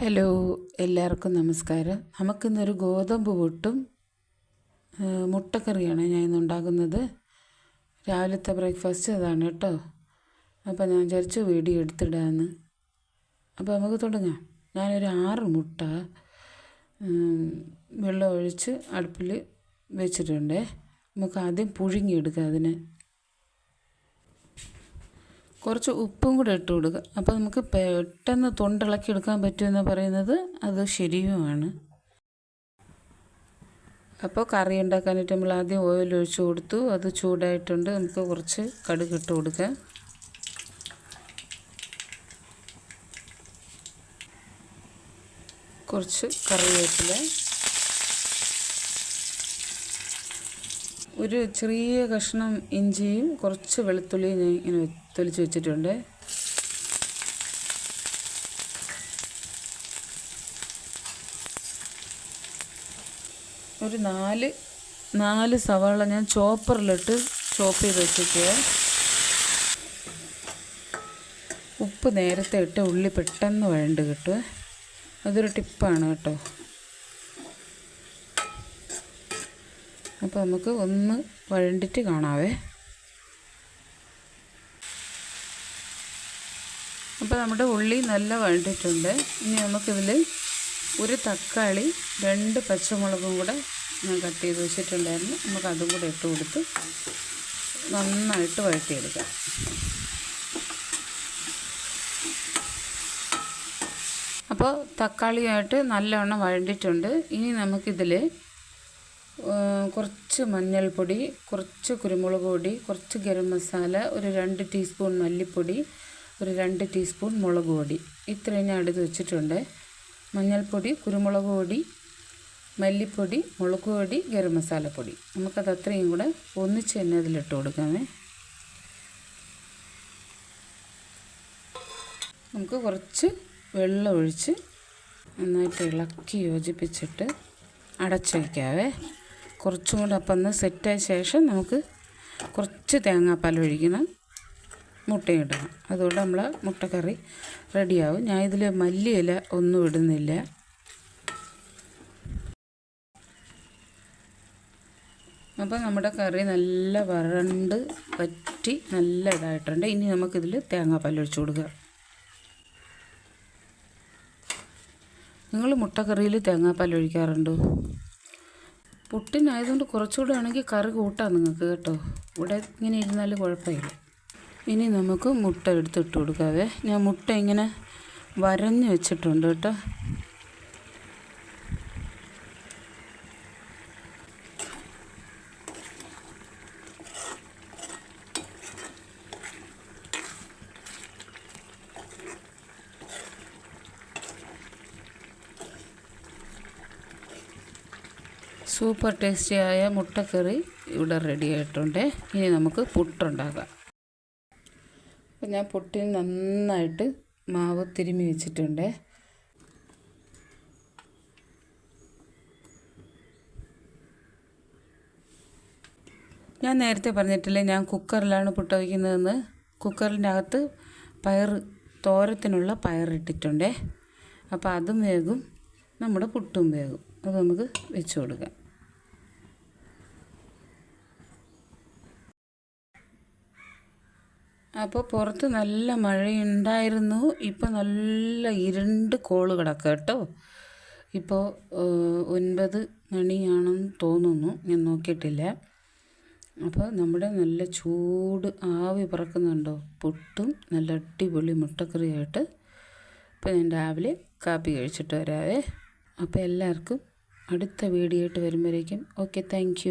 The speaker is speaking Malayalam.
ഹലോ എല്ലാവർക്കും നമസ്കാരം. നമുക്കിന്നൊരു ഗോതമ്പ് പൊട്ടും മുട്ടക്കറിയാണ് ഞാൻ ഇന്ന് ഉണ്ടാക്കുന്നത്. രാവിലത്തെ ബ്രേക്ക്ഫാസ്റ്റ് അതാണ് കേട്ടോ. അപ്പോൾ ഞാൻ വിചാരിച്ചു വീഡിയോ എടുത്തിടാമെന്ന് അപ്പോൾ നമുക്ക് തുടങ്ങാം. ഞാനൊരു ആറ് മുട്ട വെള്ളം ഒഴിച്ച് അടുപ്പിൽ വെച്ചിട്ടുണ്ട്. നമുക്ക് ആദ്യം പുഴുങ്ങിയെടുക്കാം അതിനെ. കുറച്ച് ഉപ്പും കൂടെ ഇട്ട് കൊടുക്കുക. അപ്പോൾ നമുക്ക് പെട്ടെന്ന് തൊണ്ടിളക്കി എടുക്കാൻ പറ്റുമെന്ന് പറയുന്നത് അത് ശരിയുമാണ്. അപ്പോൾ കറി ഉണ്ടാക്കാനായിട്ട് നമ്മൾ ആദ്യം ഓയിൽ ഒഴിച്ച് കൊടുത്തു. അത് ചൂടായിട്ടുണ്ട്. നമുക്ക് കുറച്ച് കടുക് ഇട്ട് കൊടുക്കാം കുറച്ച് കറിവേപ്പില. ഒരു ചെറിയ കഷ്ണം ഇഞ്ചിയും കുറച്ച് വെളുത്തുള്ളിയും ഞാൻ ഇങ്ങനെ തൊലിച്ച് വെച്ചിട്ടുണ്ട്. ഒരു നാല് നാല് സവാള ഞാൻ ചോപ്പറിലിട്ട് ചോപ്പ് ചെയ്ത് വെച്ചിട്ട് ഉപ്പ് നേരത്തെ ഇട്ട് ഉള്ളി പെട്ടെന്ന് വഴണ്ട് കിട്ടും അതൊരു ടിപ്പാണ് കേട്ടോ. അപ്പോൾ നമുക്ക് ഒന്ന് വഴണ്ടിട്ട് കാണാവേ. അപ്പോൾ നമ്മുടെ ഉള്ളി നല്ല വഴണ്ടിട്ടുണ്ട്. ഇനി നമുക്കിതിൽ ഒരു തക്കാളി രണ്ട് പച്ചമുളകും കൂടെ ഞാൻ കട്ട് ചെയ്ത് വെച്ചിട്ടുണ്ടായിരുന്നു. നമുക്ക് അതും കൂടെ ഇട്ട് കൊടുത്ത് നന്നായിട്ട് വഴറ്റിയെടുക്കാം. അപ്പോൾ തക്കാളിയായിട്ട് നല്ലവണ്ണം വഴണ്ടിട്ടുണ്ട്. ഇനി നമുക്കിതിൽ കുറച്ച് മഞ്ഞൾപ്പൊടി കുറച്ച് കുരുമുളക് പൊടി കുറച്ച് ഗരം മസാല ഒരു രണ്ട് ടീസ്പൂൺ മല്ലിപ്പൊടി ഒരു രണ്ട് ടീസ്പൂൺ മുളക് പൊടി. ഇത്രയും ഞാൻ എടുത്ത് വെച്ചിട്ടുണ്ട്. മഞ്ഞൾപ്പൊടി കുരുമുളക് പൊടി മല്ലിപ്പൊടി മുളക് പൊടി ഗരം മസാലപ്പൊടി. നമുക്കത് അത്രയും കൂടെ ഒന്നിച്ച് തന്നെ അതിലിട്ട് കൊടുക്കാമേ. നമുക്ക് കുറച്ച് വെള്ളം ഒഴിച്ച് നന്നായിട്ട് ഇളക്കി യോജിപ്പിച്ചിട്ട് അടച്ചു വയ്ക്കാവേ കുറച്ചും കൂടെ അപ്പം ഒന്ന് സെറ്റായ ശേഷം നമുക്ക് കുറച്ച് തേങ്ങാപ്പാൽ ഒഴിക്കണം. മുട്ടയും ഇടണം. അതുകൊണ്ട് നമ്മൾ മുട്ടക്കറി റെഡിയാവും. ഞാൻ ഇതിൽ മല്ലിയില ഒന്നും ഇടുന്നില്ല. അപ്പോൾ നമ്മുടെ കറി നല്ല വരണ്ട് വറ്റി നല്ല ഇതായിട്ടുണ്ട്. ഇനി നമുക്കിതിൽ തേങ്ങാപ്പാൽ ഒഴിച്ചു കൊടുക്കുക. നിങ്ങൾ മുട്ടക്കറിയിൽ തേങ്ങാപ്പാൽ ഒഴിക്കാറുണ്ടോ? പുട്ടിനായതുകൊണ്ട് കുറച്ചുകൂടെ ആണെങ്കിൽ കറി കൂട്ടാം നിങ്ങൾക്ക് കേട്ടോ. ഇവിടെ ഇങ്ങനെ ഇരുന്നാൽ കുഴപ്പമില്ല. ഇനി നമുക്ക് മുട്ട എടുത്തിട്ട് കൊടുക്കാവേ. ഞാൻ മുട്ട ഇങ്ങനെ വരഞ്ഞ് വെച്ചിട്ടുണ്ട് കേട്ടോ. സൂപ്പർ ടേസ്റ്റിയായ മുട്ടക്കറി ഇവിടെ റെഡി ആയിട്ടുണ്ട്. ഇനി നമുക്ക് പുട്ടുണ്ടാക്കാം. അപ്പം ഞാൻ പുട്ടിന് നന്നായിട്ട് മാവ് തിരുമി വെച്ചിട്ടുണ്ട്. ഞാൻ നേരത്തെ പറഞ്ഞിട്ടില്ലേ ഞാൻ കുക്കറിലാണ് പുട്ട് വയ്ക്കുന്നതെന്ന്. കുക്കറിന്റെ അകത്ത് പയർ തോരത്തിനുള്ള പയറിട്ടിട്ടുണ്ടേ അപ്പോൾ അതും വേകും നമ്മുടെ പുട്ടും വേകും അത് നമുക്ക് വെച്ച് കൊടുക്കാം. അപ്പോൾ പുറത്ത് നല്ല മഴയുണ്ടായിരുന്നു. ഇപ്പോൾ നല്ല ഇരുണ്ട് കോൾ കിടക്കുക കേട്ടോ. ഇപ്പോൾ ഒൻപത് മണിയാണെന്ന് തോന്നുന്നു. ഞാൻ നോക്കിയിട്ടില്ല. അപ്പോൾ നമ്മുടെ നല്ല ചൂട് ആവി പറക്കുന്നുണ്ടോ? പുട്ടും നല്ല അടിപൊളി മുട്ടക്കറിയായിട്ട് ഇപ്പോൾ ഞാൻ രാവിലെ കാപ്പി കഴിച്ചിട്ട് വരാവേ. അപ്പോൾ എല്ലാവർക്കും അടുത്ത വീഡിയോ ആയിട്ട് വരുമ്പോഴേക്കും. Okay thank